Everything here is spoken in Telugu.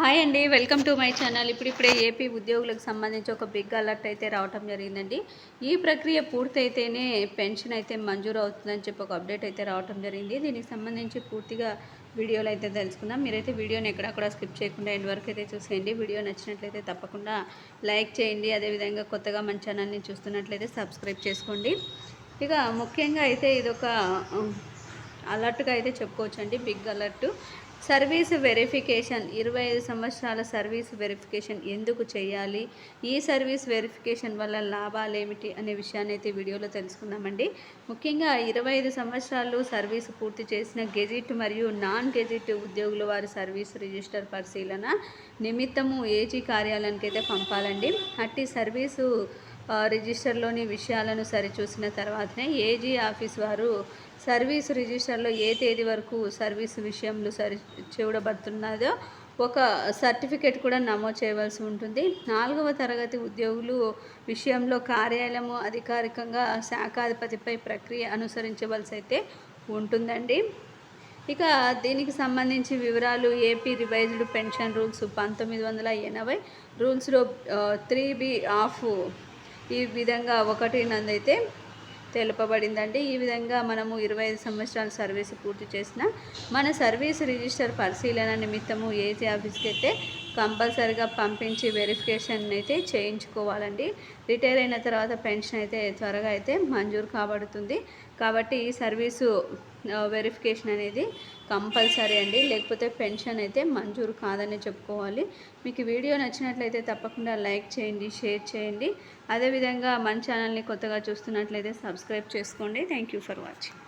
హాయ్ అండి వెల్కమ్ టు మై ఛానల్. ఇప్పుడిప్పుడే ఏపీ ఉద్యోగులకు సంబంధించి ఒక బిగ్ అలర్ట్ అయితే రావటం జరిగిందండి. ఈ ప్రక్రియ పూర్తయితేనే పెన్షన్ అయితే మంజూరు అవుతుందని చెప్పి ఒక అప్డేట్ అయితే రావటం జరిగింది. దీనికి సంబంధించి పూర్తిగా వీడియోలు అయితే తెలుసుకుందాం. మీరైతే వీడియోని ఎక్కడ కూడా స్కిప్ చేయకుండా ఎండ్ వరకు అయితే చూసేయండి. వీడియో నచ్చినట్లయితే తప్పకుండా లైక్ చేయండి. అదేవిధంగా కొత్తగా మన ఛానల్ని చూస్తున్నట్లయితే సబ్స్క్రైబ్ చేసుకోండి. ఇక ముఖ్యంగా అయితే ఇదొక అలర్ట్గా అయితే చెప్పుకోవచ్చండి. Big alert. సర్వీస్ వెరిఫికేషన్ ఇరవై ఐదు సంవత్సరాల సర్వీస్ వెరిఫికేషన్ ఎందుకు చేయాలి? ఈ సర్వీస్ వెరిఫికేషన్ వల్ల లాభాలు ఏమిటి? అనే విషయాన్ని అయితే వీడియోలో తెలుసుకుందామండి. ముఖ్యంగా ఇరవై ఐదు సంవత్సరాలు సర్వీస్ పూర్తి చేసిన గెజిట్ మరియు నాన్ గెజిట్ ఉద్యోగుల వారి సర్వీస్ రిజిస్టర్ పరిశీలన నిమిత్తము ఏజీ కార్యాలయానికి అయితే పంపాలండి. అట్టి సర్వీసు రిజిస్టర్లోని విషయాలను సరిచూసిన తర్వాతనే ఏజీ ఆఫీస్ వారు సర్వీస్ రిజిస్టర్లో ఏ తేదీ వరకు సర్వీస్ విషయంలో సరి చూడబడుతున్నదో ఒక సర్టిఫికేట్ కూడా నమోదు చేయవలసి ఉంటుంది. నాలుగవ తరగతి ఉద్యోగులు విషయంలో కార్యాలయము అధికారికంగా శాఖాధిపతిపై ప్రక్రియ అనుసరించవలసి అయితే ఉంటుందండి. ఇక దీనికి సంబంధించి వివరాలు ఏపీ రివైజ్డ్ పెన్షన్ రూల్స్ పంతొమ్మిది వందల ఎనభై రూల్స్లో త్రీ బి ఆఫ్ ఈ విధంగా ఒకటి నందైతే తెలుపబడిందండి. ఈ విధంగా మనము ఇరవై ఐదు సంవత్సరాల సర్వీస్ పూర్తి చేసిన మన సర్వీస్ రిజిస్టర్ పరిశీలన నిమిత్తము ఏజీ ఆఫీస్కి అయితే కంపల్సరిగా పంపించి వెరిఫికేషన్ అయితే చేయించుకోవాలండి. రిటైర్ అయిన తర్వాత పెన్షన్ అయితే త్వరగా అయితే మంజూరు కాబడుతుంది. కాబట్టి ఈ సర్వీసు వెరిఫికేషన్ అనేది కంపల్సరీ అండి. లేకపోతే పెన్షన్ అయితే మంజూరు కాదని చెప్పుకోవాలి. మీకు వీడియో నచ్చినట్లయితే తప్పకుండా లైక్ చేయండి షేర్ చేయండి. అదేవిధంగా మన ఛానల్ని కొత్తగా చూస్తున్నట్లయితే సబ్స్క్రైబ్ చేసుకోండి. Thank you for watching.